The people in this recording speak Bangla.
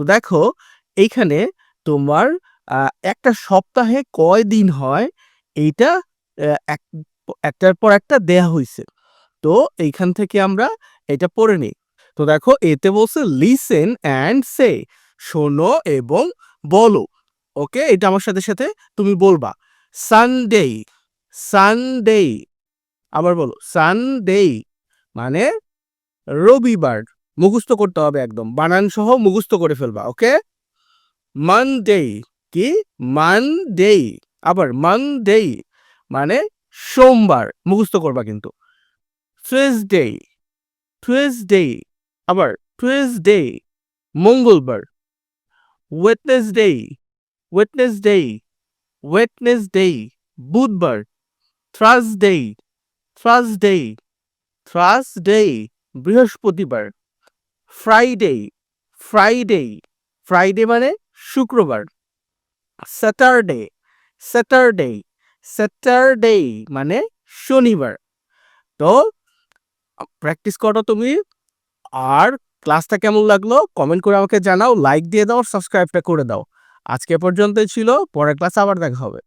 তো দেখো এইখানে তোমার একটা সপ্তাহে কয় দিন হয় এইটা এক একটার পর একটা দেয়া হয়েছে তো এইখান থেকে আমরা এটা পড়ে নিই তো দেখো এতে বলছে লিসেন অ্যান্ড সে শোনো এবং বলো। ওকে? এটা আমার সাথে, সাথে তুমি বলবা। সানডে, সানডে আবার বলো সানডে মানে রবিবার। মুখস্থ করতে হবে একদম। বানান সহ মুখস্থ করে ফেলবা। ওকে? মানডে কি? মানডে আবার মানডে মানে সোমবার। মুখস্থ করবা কিন্তু। টুয়েসডে, টুয়েসডে আবার টুয়েসডে মঙ্গলবার। ওয়েডনেসডে, ওয়েডনেসডে, ওয়েডনেসডে বুধবার। থার্সডে, থার্সডে, থার্সডে বৃহস্পতিবার। ফ্রাইডে, ফ্রাইডে, ফ্রাইডে মানে শুক্রবার। স্যাটারডে, স্যাটারডে, স্যাটারডে মানে শনিবার। তো প্র্যাকটিস করো তুমি। আর ক্লাসটা কেমন লাগল কমেন্ট করে আমাকে জানাও, লাইক দিয়ে দাও, সাবস্ক্রাইবটা করে দাও। আজকে পর্যন্তই ছিল। পরের ক্লাস আবার দেখা হবে।